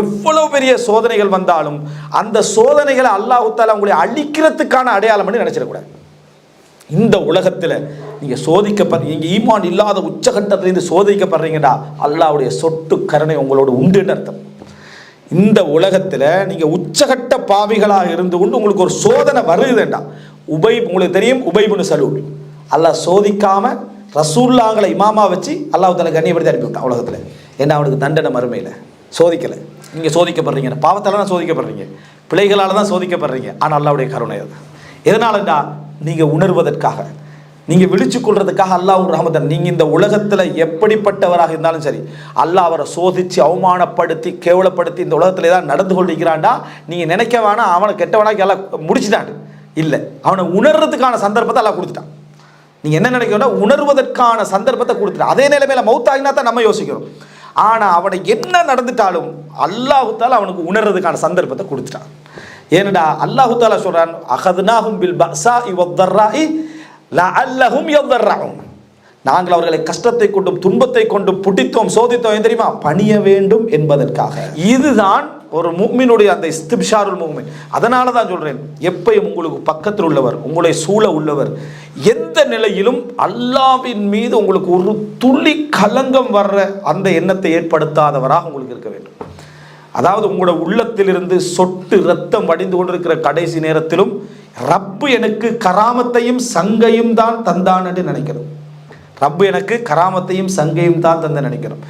எவ்வளவு பெரிய சோதனைகள் வந்தாலும் அந்த சோதனைகளை அல்லாஹு உங்களை அழிக்கிறதுக்கான அடையாளம் நினைச்சிடக்கூடாது இந்த உலகத்தில் நீங்கள் சோதிக்கப்படுற நீங்கள் ஈமான் இல்லாத உச்சகட்டத்திலேருந்து சோதிக்கப்படுறீங்கடா அல்லாவுடைய சொட்டு கருணை உங்களோட உண்டுன்னு அர்த்தம். இந்த உலகத்தில் நீங்கள் உச்சகட்ட பாவிகளாக இருந்து கொண்டு உங்களுக்கு ஒரு சோதனை வருதுண்டா உபை உங்களுக்கு தெரியும் உபைபுனு சலூல். அல்லாஹ் சோதிக்காம ரசூல்லாங்களை இமாமா வச்சு அல்லாஹ் தலை கண்ணியப்படுத்தி அனுப்பிவிட்டான் உலகத்தில். ஏன்னா அவனுக்கு தண்டனை மறுமையில். சோதிக்கலை. நீங்கள் சோதிக்கப்படுறீங்க. பாவத்தால் தான் சோதிக்கப்படுறீங்க. பிள்ளைகளால் தான் சோதிக்கப்படுறீங்க. ஆனால் அல்லாவுடைய கருணை அது. எதனாலன்னா நீங்கள் உணர்வதற்காக. நீங்கள் விழிச்சு கொள்றதுக்காக அல்லாஹ் ரஹமதன் நீங்கள் இந்த உலகத்தில் எப்படிப்பட்டவராக இருந்தாலும் சரி அல்லாஹ் அவரை சோதித்து அவமானப்படுத்தி கேவலப்படுத்தி இந்த உலகத்தில் ஏதாவது நடந்து கொண்டிருக்கிறான்டா நீங்கள் நினைக்க வேணாம் அவனை கெட்டவனாக்கி எல்லாம் முடிச்சுட்டான். இல்லை. அவனை உணர்றதுக்கான சந்தர்ப்பத்தை எல்லாம் கொடுத்துட்டான். நீங்கள் என்ன நினைக்கணும்னா உணர்வதற்கான சந்தர்ப்பத்தை கொடுத்துட்டான். அதே நிலைமையில மௌத்தாகினா தான் நம்ம யோசிக்கிறோம். ஆனால் அவனை என்ன நடந்துட்டாலும் அல்லாஹுத்தால அவனுக்கு உணர்றதுக்கான சந்தர்ப்பத்தை கொடுத்துட்டான். ஏனடா அல்லாஹுத்தாலா சொல்றான் அகதுனாஹும் பில் பஸா இவத்தர்ராஇ லஅல்லஹும் யதர்ரஊன் நாங்கள் அவர்களை கஷ்டத்தை கொண்டும் துன்பத்தை கொண்டும் புட்டித்தோம் சோதித்தோம். தெரியுமா? பணிய வேண்டும் என்பதற்காக. இதுதான் ஒரு முக்மினுடைய அந்த இஸ்திப்ஷாருல் முக்மின். அதனால தான் சொல்றேன் எப்பயும் உங்களுக்கு பக்கத்தில் உள்ளவர் உங்களை சூழ உள்ளவர் எந்த நிலையிலும் அல்லாவின் மீது உங்களுக்கு ஒரு துள்ளி கலங்கம் வர்ற அந்த எண்ணத்தை ஏற்படுத்தாதவராக உங்களுக்கு இருக்க வேண்டும். அதாவது உங்களோட உள்ளத்திலிருந்து சொட்டு ரத்தம் வடிந்து கொண்டிருக்கிற கடைசி நேரத்திலும் ரப்பு எனக்கு கராமத்தையும் சங்கையும் தான் தந்தான் என்று நினைக்கிறது ரப்பு எனக்கு கராமத்தையும் சங்கையும் தான் தந்து நினைக்கிறோம்.